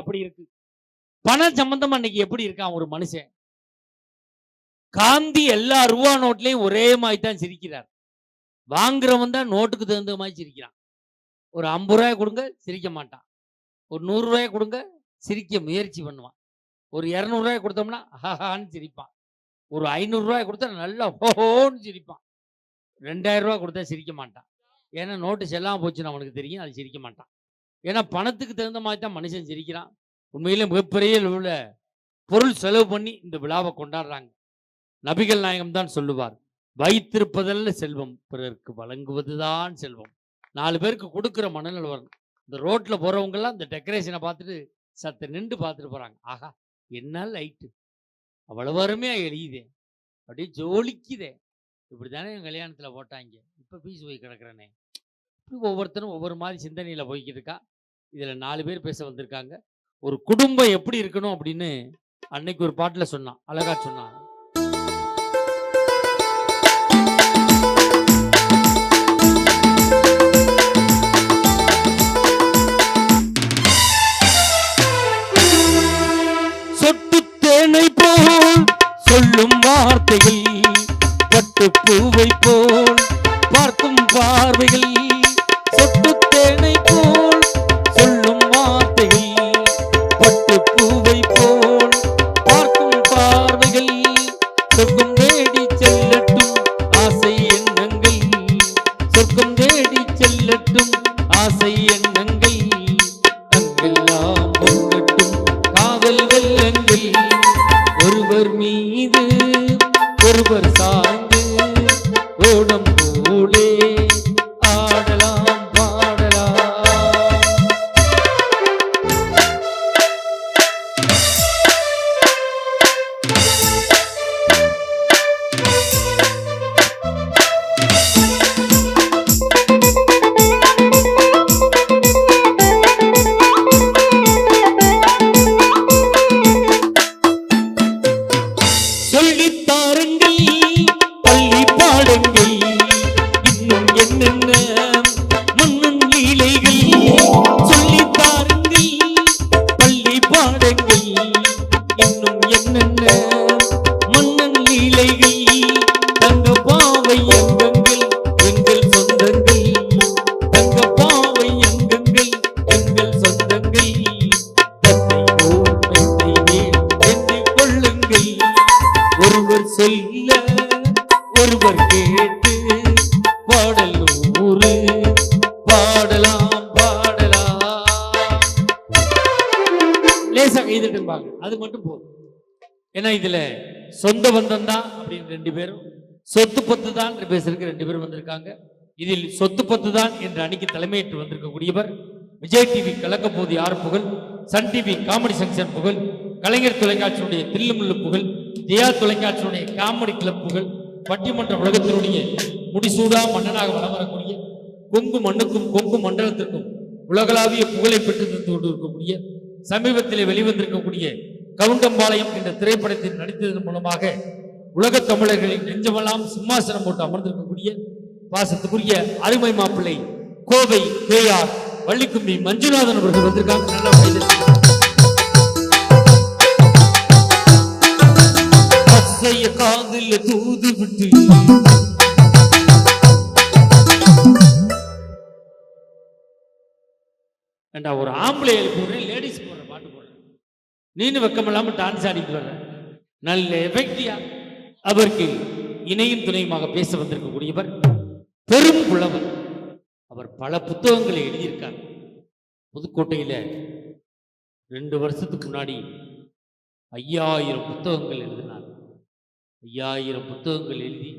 அப்படி இருக்கு. பணம் சம்பந்தமா இன்னைக்கு எப்படி இருக்கான் ஒரு மனுஷன்? காந்தி எல்லா ரூபா நோட்லயும் ஒரே மாதிரி தான் சிரிக்கிறார். வாங்குறவன் தான் நோட்டுக்கு தகுந்த மாதிரி சிரிக்கிறான். ஒரு ஐம்பது ரூபாய் கொடுங்க சிரிக்க மாட்டான். ஒரு நூறுரூவாய் கொடுங்க சிரிக்க முயற்சி பண்ணுவான். ஒரு இரநூறுவாய் கொடுத்தோம்னா ஹஹான்னு சிரிப்பான். ஒரு ஐநூறுரூவாய் கொடுத்தா நல்லா ஹோஹோன்னு சிரிப்பான். ரெண்டாயிரம் ரூபாய் கொடுத்தா சிரிக்க மாட்டான். ஏன்னா நோட்டு செல்லாமல் போச்சுன்னு அவனுக்கு தெரியும் அது சிரிக்க மாட்டான். ஏன்னா பணத்துக்கு தகுந்த மாதிரி தான் மனுஷன் சிரிக்கிறான் உண்மையிலே மிகப்பெரிய உள்ள பொருள் செலவு பண்ணி இந்த விழாவை கொண்டாடுறாங்க. நபிகள் நாயகம் தான் சொல்லுவார் வைத்திருப்பதல்ல செல்வம் பிறருக்கு வழங்குவதுதான் செல்வம். நாலு பேருக்கு கொடுக்குற மனநிலை வரணும். இந்த ரோட்டில் போகிறவங்கெல்லாம் இந்த டெக்கரேஷனை பார்த்துட்டு சத்த நின்று பார்த்துட்டு போகிறாங்க ஆஹா என்ன லைட்டு அவ்வளவு அருமையாக எரியுதே அப்படியே ஜோலிக்குதே. இப்படி தானே என் கல்யாணத்தில் போட்டாங்க. இப்போ பீஸ் போய் கிடக்குறேனே. இப்படி ஒவ்வொருத்தரும் ஒவ்வொரு மாதிரி சிந்தனையில் போய்கிட்டு இருக்கா. இதில் நாலு பேர் பேச வந்திருக்காங்க. ஒரு குடும்பம் எப்படி இருக்கணும் அப்படின்னு அன்னைக்கு ஒரு பாட்டில் சொன்னான். அழகா சொன்னான். சொட்டு தேனை போல் சொல்லும் வார்த்தைகள் பட்டு பூவை போல் பார்க்கும் பார்வைகள். லேசாக கைதட்டும்பாங்க அது மட்டும் போதும். ஏன்னா இதில் சொந்த பந்தம் தான் அப்படின்னு ரெண்டு பேரும் சொத்து பத்து தான் என்று பேசுறதுக்கு ரெண்டு பேரும் வந்திருக்காங்க. இதில் சொத்து பத்து தான் என்ற அணிக்கு தலைமையேற்று வந்திருக்கக்கூடியவர் விஜய் டிவி கலக்கப்போது யார் புகழ்? சன் டிவி காமெடி செக்ஷன் புகழ் கலைஞர் தொலைக்காட்சியுடைய தில்லுமுள்ளு புகழ் ஜெயா தொலைக்காட்சியுடைய காமெடி கிளப் புகழ் பட்டிமன்ற உலகத்தினுடைய முடிசூடா மன்னனாக வலம் வரக்கூடிய கொங்கு மண்ணுக்கும் கொங்கு மண்டலத்திற்கும் உலகளாவிய புகழை பெற்று தந்து கொண்டிருக்கக்கூடிய சமீபத்திலே வெளிவந்திருக்கக்கூடிய கவுண்டம்பாளையம் என்ற திரைப்படத்தில் நடித்ததன் மூலமாக உலக தமிழர்களின் நெஞ்சமெல்லாம் சிம்மாசனம் போட்டு அமர்ந்திருக்கக்கூடிய பாசத்துக்குரிய அருமை மாப்பிள்ளை கோவை கே ஆர் வள்ளிக்கும்பி மஞ்சுநாதன் அவர்கள் வந்திருக்காங்க நல்ல கைதட்டி. பச்சைய காதுல தூது விட்டு ஏண்டா ஒரு ஆம்பளை போடுறேன் லேடிஸ் போடுற பாட்டு போடுறேன் நீனு வெக்கம் டான்ஸ் ஆடிட்டு வர்ற. நல்ல எஃபெக்டியா அவருக்கு இணையும் துணையுமாக பேச வந்திருக்கக்கூடியவர் பெரும் புலவர். அவர் பல புத்தகங்களை எழுதியிருக்கார். புதுக்கோட்டையில் ரெண்டு வருஷத்துக்கு முன்னாடி ஐயாயிரம் புத்தகங்கள் எழுதினார். ஐயாயிரம் புத்தகங்கள் எழுதி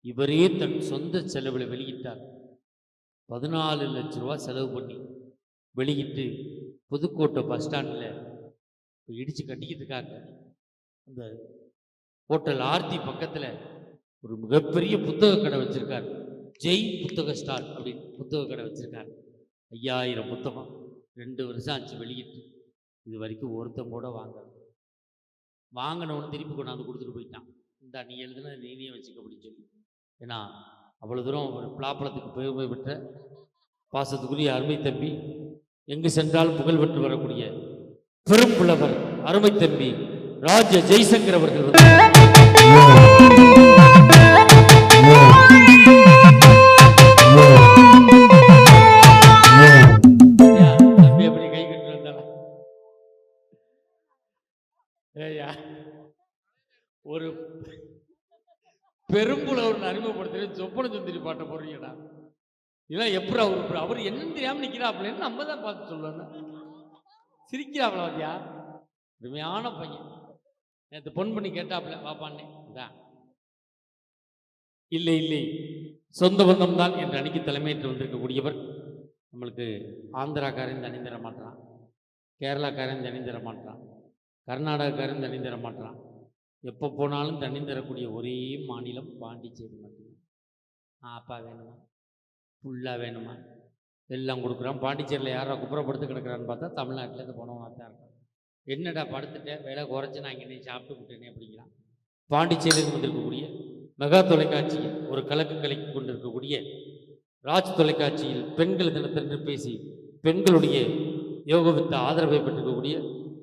இவரே தன் சொந்த செலவில் வெளியிட்டார். பதினாலு லட்ச ரூபா செலவு பண்ணி வெளியிட்டு புதுக்கோட்டை பஸ் ஸ்டாண்டில் இடித்து கட்டிக்கிட்டு இருக்காங்க அந்த ஹோட்டல் ஆர்த்தி பக்கத்தில் ஒரு மிகப்பெரிய புத்தக கடை வச்சுருக்கார். ஜெய் புத்தக ஸ்டால் அப்படின்னு புத்தக கடை வச்சுருக்கார். ஐயாயிரம் புத்தகம் ரெண்டு வருஷம் ஆச்சு வெளியிட்டு. இது வரைக்கும் ஒருத்தன் கூட வாங்க வாங்கினவனு திருப்பி கொண்டாந்து கொடுத்துட்டு போயிட்டான். இந்தா நீ எழுதுனா நீனே வச்சுக்க அப்படின்னு சொல்லி. ஏன்னா அவ்வளோ தூரம் ஒரு பலாப்பழத்துக்கு பெருமை பெற்ற பாசத்துக்குரிய அருமை தம்பி எங்கு சென்றாலும் புகழ் பெற்று வரக்கூடிய பெரும்புலவர் அருமை தம்பி ராஜ ஜெய்சங்கர் அவர்கள் தம்பி அப்படி ஒரு பெரும்புலவர் அறிமுகப்படுத்துறது சொப்பன சுந்தரி பாட்டை போடுறீங்கடா. இதெல்லாம் எப்படி அவர் அவர் என்னன்னு நிற்கிறா அப்படின்னு நம்ம தான் பார்த்து சொல்லணும்? சிரிக்கிறாப்புல பாத்தியா? அருமையான பையன். நேற்று பொன் பண்ணி கேட்டாப்புல பாப்பான்னே இதான் இல்லை இல்லை. சொந்த பந்தம் தான் என்ற அன்னைக்கு தலைமையேற்று வந்திருக்கக்கூடியவர் நம்மளுக்கு ஆந்திராக்காரன் தனி தர மாட்டான் கேரளாக்காரன் தனி தர மாட்டான் கர்நாடகக்காரன் தனி தர மாட்டான் எப்போ போனாலும் தண்ணி தரக்கூடிய ஒரே மாநிலம் பாண்டிச்சேரி மட்டும்தான். ஆ, அப்பா வேணுமா? ஃபுல்லாக வேணுமா? எல்லாம் கொடுக்குறான். பாண்டிச்சேரியில் யாரோ குப்புறப்படுத்து கிடக்குறான்னு பார்த்தா தமிழ்நாட்டிலேருந்து இருந்து தான் இருக்கான். என்னடா படுத்துட்டேன் வேலை குறைச்சி நான் இங்கே சாப்பிட்டு விட்டேனே அப்படிங்கிறான். பாண்டிச்சேரியில் வந்திருக்கக்கூடிய மெகா தொலைக்காட்சியில் ஒரு கலக்கு கலக்கி கொண்டிருக்கக்கூடிய ராஜ் தொலைக்காட்சியில் பெண்கள் தினத்தன்று பேசி பெண்களுடைய யோகவித்த ஆதரவை பெற்றிருக்கக்கூடிய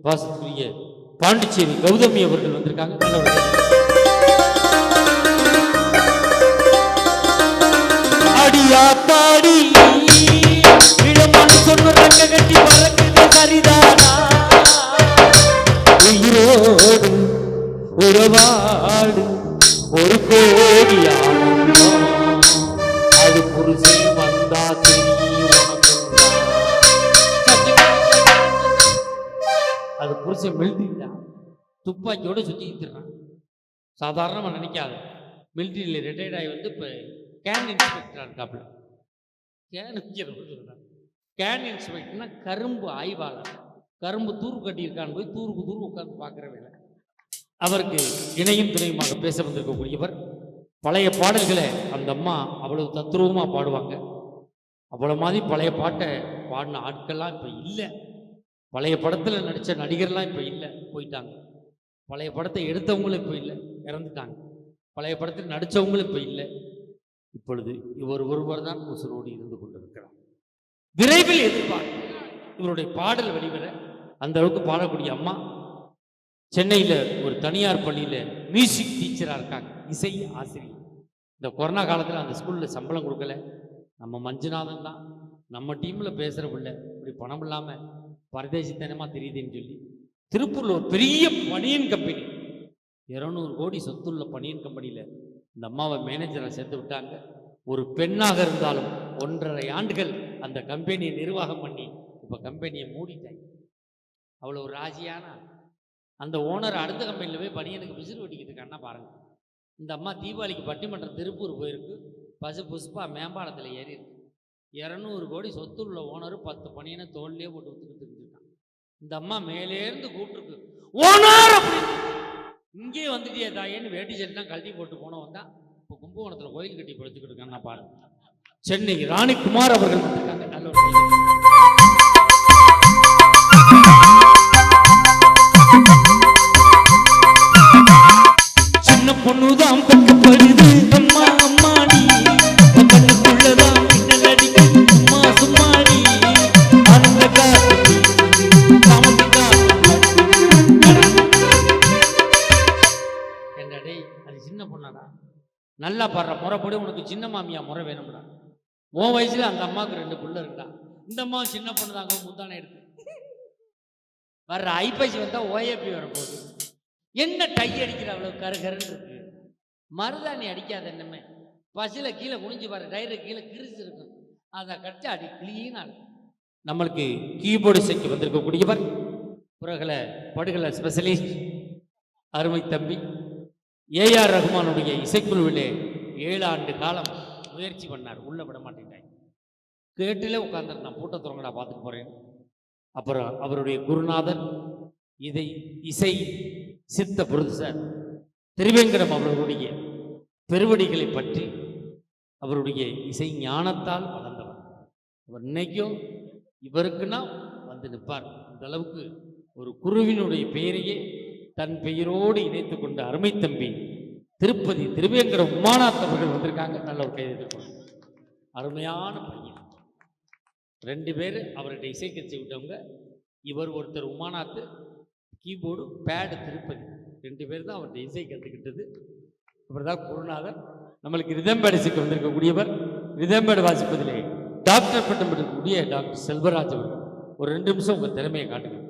வாசத்துக்குரிய பாண்டிச்சேரி கௌதமி அவர்கள் வந்திருக்காங்க. அடியா தாடி கட்டி பறக்குது சரிதானா? உயிரோடு உறவாடு ஒரு கோடி அது புருஷன் வந்தா அது புருஷன் மிலிட்டரிடா துப்பாக்கியோட சுற்றிக்கிட்டு இருக்கான் சாதாரணமாக நினைக்காது. மிலிட்டரியில் ரிட்டையர்ட் ஆகி வந்து இப்போ கேன் இன்ஸ்பெக்டராக இருக்காப்புல. கேன் கேன் இன்ஸ்பெக்டர்னா கரும்பு ஆய்வாளர். கரும்பு தூர் கட்டியிருக்கான்னு போய் தூருக்கு தூர் உட்காந்து பார்க்குற வேலை. அவருக்கு இணையும் துணையுமாக பேச வந்திருக்கக்கூடியவர். பழைய பாடல்களை அந்த அம்மா அவ்வளவு தத்ரூபமாக பாடுவாங்க. அவ்வளோ மாதிரி பழைய பாட்டை பாடின ஆட்கள்லாம் இப்போ இல்லை. பழைய படத்தில் நடித்த நடிகர்லாம் இப்போ இல்லை. போயிட்டாங்க. பழைய படத்தை எடுத்தவங்களும் இப்போ இல்லை. இறந்துட்டாங்க. பழைய படத்தில் நடித்தவங்களும் இப்போ இல்லை. இப்பொழுது இவர் ஒருவர் தான் உசுரோடு இருந்து கொண்டிருக்கிறார். விரைவில் எதிர்பார். இவருடைய பாடல் வெளிவர அந்த அளவுக்கு பாடக்கூடிய அம்மா சென்னையில் ஒரு தனியார் பள்ளியில் மியூசிக் டீச்சராக இருக்காங்க. இசை ஆசிரியர். இந்த கொரோனா காலத்தில் அந்த ஸ்கூலில் சம்பளம் கொடுக்கல. நம்ம மஞ்சுநாதன் தான். நம்ம டீமில் பேசுகிற பிள்ளை. இப்படி பணம் இல்லாமல் பரதேசித்தனமாக தெரியுதுன்னு சொல்லி திருப்பூரில் ஒரு பெரிய பனியன் கம்பெனி இருநூறு கோடி சொத்துள்ள பனியன் கம்பெனியில் இந்த அம்மாவை மேனேஜரை சேர்த்து விட்டாங்க. ஒரு பெண்ணாக இருந்தாலும் ஒன்றரை ஆண்டுகள் அந்த கம்பெனியை நிர்வாகம் பண்ணி இப்போ கம்பெனியை மூடிட்டாங்க அவ்வளோ ஒரு ராசியான அந்த ஓனர் அடுத்த கம்பெனியில் போய் பனியனுக்கு விசிறு வெட்டிக்கிட்டு இருக்கான்னா பாருங்க. இந்த அம்மா தீபாவளிக்கு பட்டிமன்றம் திருப்பூர் போயிருக்கு. பசு புஷ்பா மேம்பாலத்தில் ஏறி இருக்கு. இரநூறு கோடி சொத்துள்ள ஓனர் பத்து பணியனை தோல்லையே போட்டு வித்துக்கிட்டு இருந்துருக்கான். இந்த அம்மா மேலேருந்து கூப்பிட்டுருக்கு. ஓனர்! அப்படின்னு இங்கே வந்துட்டியே தாயேன்னு வேட்டி சட்டெல்லாம் கழட்டி போட்டு போனவன் தான். இப்போ கும்பகோணத்தில் கோயில் கட்டி படுத்துக்கிட்டு இருக்கான். நான் பாருங்க. சென்னை ராணிக்குமார் அவர்கள் வந்திருக்காங்க. நல்ல சின்ன பொண்ணுதான் பக்கப்படுது அம்மா அம்மாடி கண்ணுக்குள்ளதான் மின்னல் சும்மாடி அந்த அது சின்ன பொண்ணாடா? நல்லா பாடுற. முறைப்படி உனக்கு சின்ன மாமியா முறை வேணும்டா. உன் வயசுல அந்த அம்மாவுக்கு ரெண்டு புள்ள இருக்கா இந்த அம்மா சின்ன பொண்ணு தாங்க முந்தானே இருக்கு. வர்ற ஐப்பசி வந்தா ஓஏபி வரப்போகுது. என்ன டை அடிக்கிற அவ்வளவு கருகருன்னு இருக்கு. மருதாணி அடிக்காத என்னமே. பசில கீழே குனிஞ்சு பாரு டயரு கீழே கிரிச்சு இருக்கும். அதை கட்டி அடி கிளீனா இருக்கும். நம்மளுக்கு கீபோர்டு இசைக்கு வந்திருக்கக்கூடியவர் புறகலை படுகலை ஸ்பெஷலிஸ்ட் அருமை தம்பி. ஏஆர் ரஹ்மானுடைய இசைக்குழுவிலே ஏழு ஆண்டு காலம் முயற்சி பண்ணார். உள்ள விட மாட்டேன்ட்டாங்க கேட்டிலே உட்காந்துருந்தான் பூட்ட துறங்கடா பார்த்துட்டு போகிறேன் அப்புறம் அவருடைய குருநாதர் இதை இசை சித்த புருஷர் திருவேங்கடம் அவர்களுடைய பெருவடிகளை பற்றி அவருடைய இசை ஞானத்தால் வளர்ந்தவர். அவர் இன்னைக்கும் இவருக்குன்னா வந்து நிற்பார். அந்த அளவுக்கு ஒரு குருவினுடைய பெயரையே தன் பெயரோடு இணைத்து கொண்ட அருமை தம்பி திருப்பதி திருவேங்கிற உமாநாத் அவர்கள் வந்திருக்காங்க. நல்ல ஒரு கைது அருமையான பையன். ரெண்டு பேர் அவர்கிட்ட இசை கட்சி விட்டவங்க. இவர் ஒருத்தர் உமானாத்து கீபோர்டு பேடு திருப்பதி. ரெண்டு பேர் தான் அவர்கிட்ட இசை கற்றுக்கிட்டது இவர் தான் குருநாதர். நம்மளுக்கு ரிதம்பேடு வந்திருக்கக்கூடியவர். ரிதம்பேடு வாசிப்பதிலே டாக்டர் பட்டம் பெற்றக்கூடிய டாக்டர் செல்வராஜ் அவர்கள். ஒரு ரெண்டு நிமிஷம் உங்கள் திறமையை காட்டுங்க.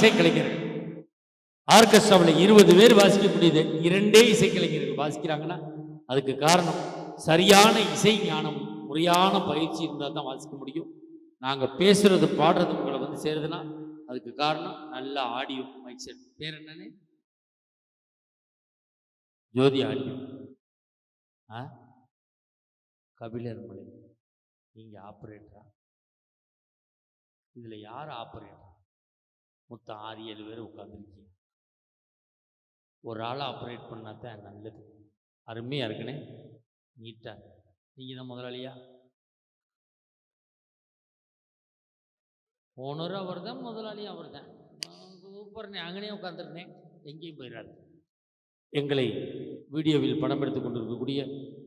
இசைக்கலைஞர்கள். ஆர்கெஸ்ட்ராவில் இருபது பேர் வாசிக்கக்கூடியது. இரண்டே இசைக்கலைஞர்கள் வாசிக்கிறாங்கன்னா அதுக்கு காரணம் சரியான இசை ஞானம் முறையான பயிற்சி இருந்தால் தான் வாசிக்க முடியும். நாங்கள் பேசுறது பாடுறது உங்களை வந்து சேருதுன்னா அதுக்கு காரணம் நல்ல ஆடியோ மைக் செட் பேர் என்னன்னு? ஜோதி ஆடியோ. ஆ? கபிலர் மலை நீங்கள் ஆப்ரேட்டரா? இதில் யார் ஆப்ரேட்டர்? மொத்தம் ஆறு ஏழு பேர் உட்காந்துருக்கீங்க ஒரு ஆளை ஆப்ரேட் பண்ணால் தான் நல்லது. அருமையாக இருக்குண்ணே நீட்டாக நீங்கள் தான் முதலாளியா? ஓனரும் அவர் தான் முதலாளியும் அவர் தான். சூப்பர்னே அங்கனே உட்காந்துருந்தேன் எங்கேயும் போயிடாது எங்களை வீடியோவில் படம் எடுத்து கொண்டிருக்கக்கூடிய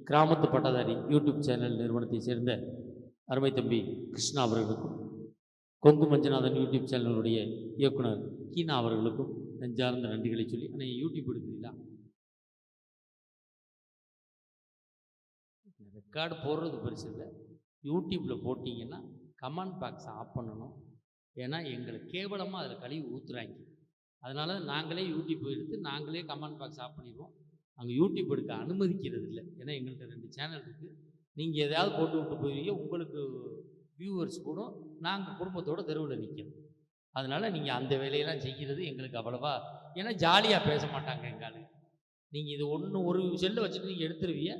கிராமத்து பட்டதாரி யூடியூப் சேனல் நிறுவனத்தை சேர்ந்த அருமை தம்பி கிருஷ்ணா அவர்களுக்கும் கொங்கு மஞ்சநாதன் யூடியூப் சேனலுடைய இயக்குனர் கீனா அவர்களுக்கும் நெஞ்சார்ந்த நன்றிகளை சொல்லி ஆனால் யூடியூப் எடுக்கிறீங்களா? ரெக்கார்டு போடுறது பெருசு இல்லை. யூடியூப்பில் போட்டிங்கன்னா கமெண்ட் பாக்ஸை ஆஃப் பண்ணணும். ஏன்னா எங்களை கேவலமாக அதில் கழுவி ஊற்றுறாங்க அதனால் நாங்களே யூடியூப் எடுத்து நாங்களே கமெண்ட் பாக்ஸ் ஆஃப் பண்ணிடுவோம். அங்கே யூடியூப் எடுக்க அனுமதிக்கிறது இல்லை. ஏன்னா எங்கள்கிட்ட ரெண்டு சேனல் இருக்குது நீங்கள் எதையாவது போட்டு விட்டு போயிருவீங்க. உங்களுக்கு வியூவர்ஸ் கூட நாங்கள் குடும்பத்தோட தெருவில் நிற்கணும் அதனால் நீங்கள் அந்த வேலையெல்லாம் செய்கிறது எங்களுக்கு அவ்வளவா ஏன்னா ஜாலியாக பேச மாட்டாங்க எங்காலு நீங்கள் இது ஒன்று ஒரு செல்லை வச்சுட்டு நீங்கள் எடுத்துருவீங்க.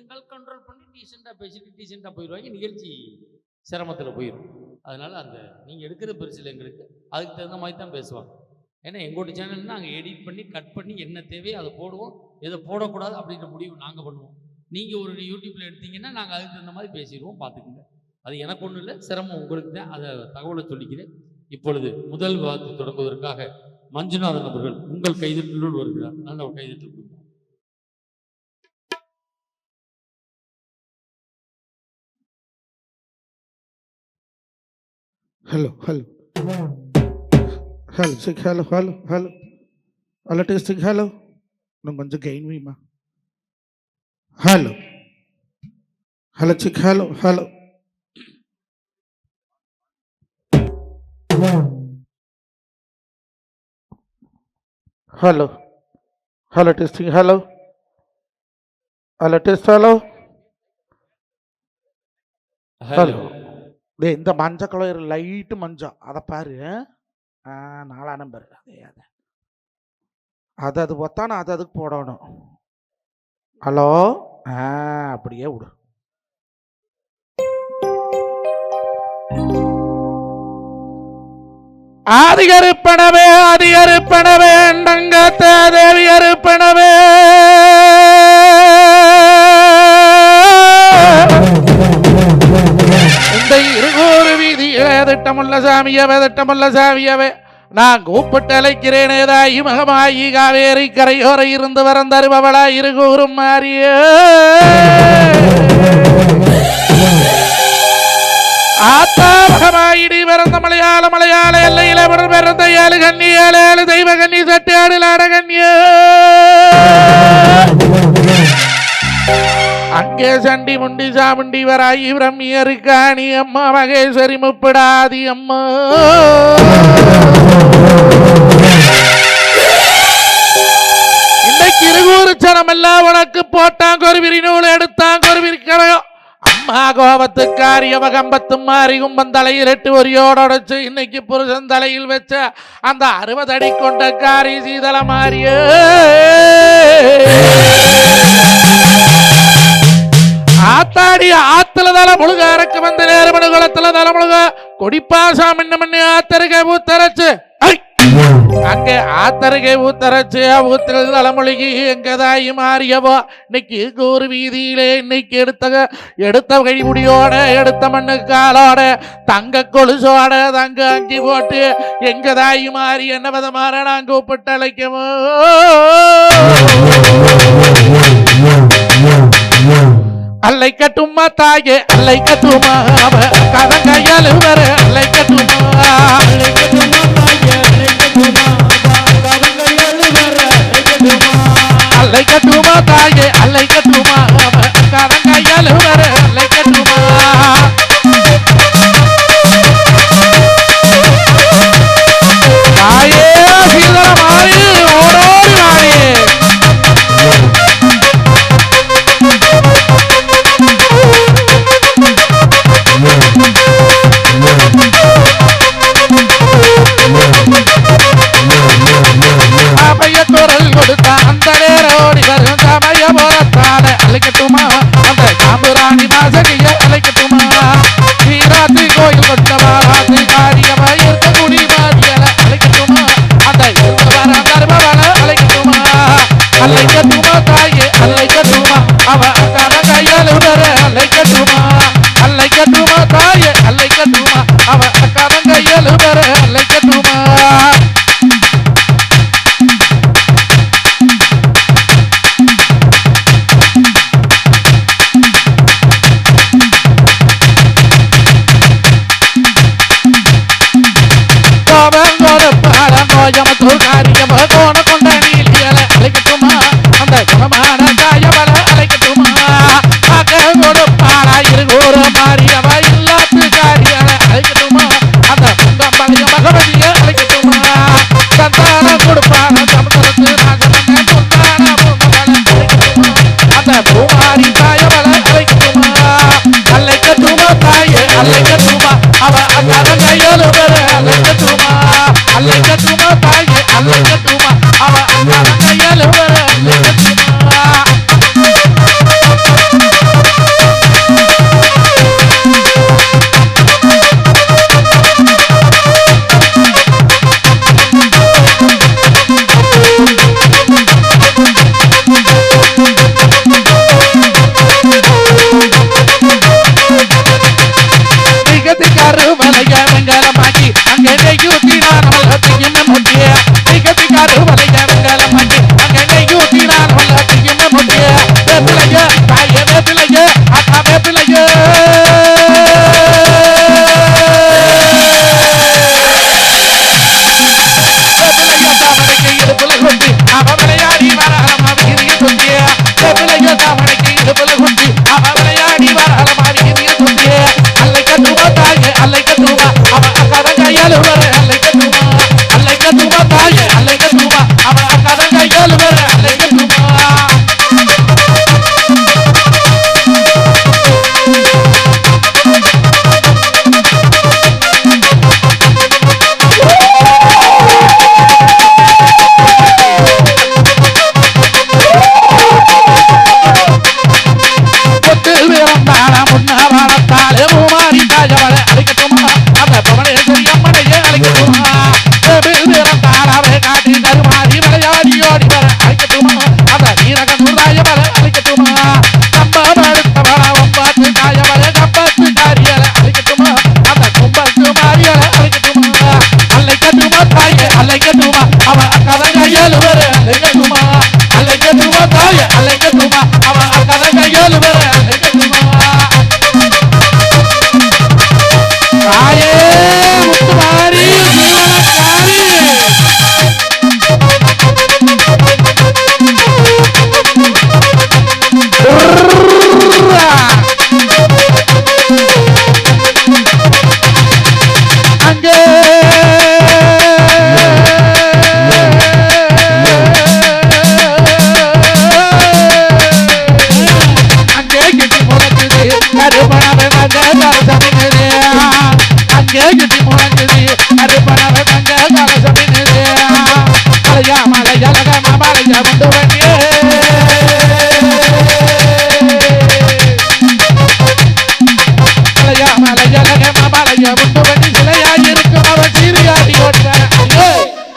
எங்கள் கண்ட்ரோல் பண்ணி டீசெண்டாக பேசிட்டு டீசெண்டாக போயிடுவாங்க நிகழ்ச்சி சிரமத்தில் போயிடும் அதனால் அந்த நீங்கள் எடுக்கிற பெருசில் எங்களுக்கு அதுக்கு தகுந்த மாதிரி தான் பேசுவாங்க. ஏன்னா எங்களோட சேனல்னா நாங்கள் எடிட் பண்ணி கட் பண்ணி என்ன தேவையோ அதை போடுவோம். எதை போடக்கூடாது அப்படின்ற முடிவு நாங்கள் பண்ணுவோம். நீங்கள் ஒரு யூடியூப்பில் எடுத்தீங்கன்னா நாங்கள் அதுக்கு தகுந்த மாதிரி பேசிடுவோம் பார்த்துக்குங்க. அது எனக்கு ஒன்றும் இல்லை சிரமம் உங்களுக்கு தான். அதை தகவலை சொல்லிக்கிறேன். இப்பொழுது முதல் வாக்கு தொடங்குவதற்காக மஞ்சுநாதன் அவர்கள் உங்கள் கைதட்டிலுள் வருகிறார். நல்ல ஒரு கைதட்டல் கொடுப்போம் hello hello hello check hello hello hello hello டேஸ்டிக் hello இன்னும் கொஞ்சம் gain வைமா hello hello check hello hello hello hello testing hello hello test hello hello டே இந்த மஞ்சள் கலர் லைட்டு மஞ்சள் அதை பாரு நாலா நம்பர் அது அது ஒத்தானே அது அதுக்கு போடணும் ஹலோ ஆ அப்படியே விடு ஆதிகருப்பனவே அதிகரிப்பனவே அண்டங்கத்த தேவி அருப்பனவே இந்த இருகூறு வீதியிலே திட்டமுள்ள சாமியவே திட்டமுள்ள சாமியவே நான் கூப்பிட்டு அழைக்கிறேனே தாயி மகமாயி காவேரி கரையோரை இருந்து வரம் தருபவளா இருகூறும் மாறிய. ஆத்தா மகமாயிடி பிறந்த மலையாள மலையாள எல்லையில பிறந்த பிறந்த ஏழு கண்ணி ஏழு ஏழு தெய்வ கண்ணி சட்டியாடு லாட அங்கே சண்டி முண்டி சாமுண்டி வராயி பிரம்மியரு காணி அம்மா மகேஸ்வரி முப்பிடாதி அம்மா. இன்னைக்கு இருகூறு சனம் எல்லாம் உனக்கு போட்டாங்க ஒரு விரிநூல் எடுத்தாங்க ஒரு விரிக்கிறோம் அம்மா கோபத்துக்காரி அவகம்பத்தும் மாறி தலையில் எட்டு ஒரியோட உடைச்சு இன்னைக்கு புருஷன் தலையில் வச்ச அந்த அறுபது அடி கொண்ட காரி சீதள மாறிய ஆத்தாடி ஆத்துல தல முழுக அரக்கு வந்து நேரமணு குளத்துல தல முழுக கொடிப்பாசா மின்ன மண்ணி ஆத்தருகே ஊத்தரைச்சு ஐ! அங்க ஆத்தருகே ஊத்தரைச்சு ஊத்தில் தலைமொழிகி எங்கதாயி மாறியவோ இன்னைக்கு கூறு வீதியிலே இன்னைக்கு எடுத்த எடுத்த கைமுடியோட எடுத்த மண்ணு காலோட தங்க கொலுசோட தங்க அங்கி போட்டு எங்கதாயி மாறி என்ன விதமாற நான் கூப்பிட்டு அழைக்கவோ? அல்லை கட்டுமா தாயே அல்லை கட்டுமா அவ கதங்கையால் வர அல்லை கட்டுமா அல்லை கட்டுமா தாயே.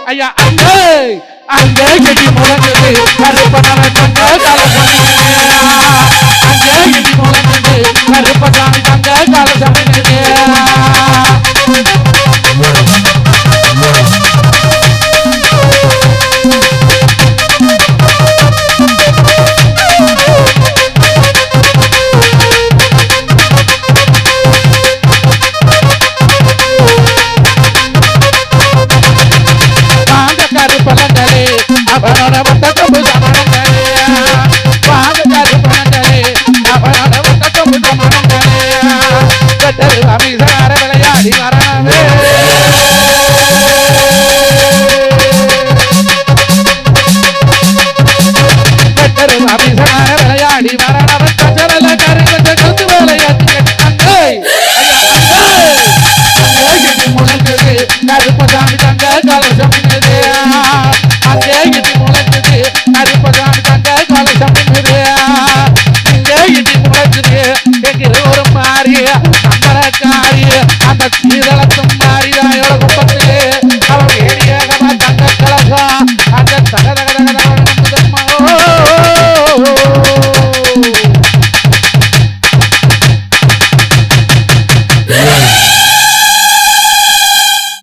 ஐயா அங்கே அங்கே கட்டி முழங்குது. கருப்பனவ தங்க காலசமி அங்கே கட்டி முழங்குது. கருப்பசாமி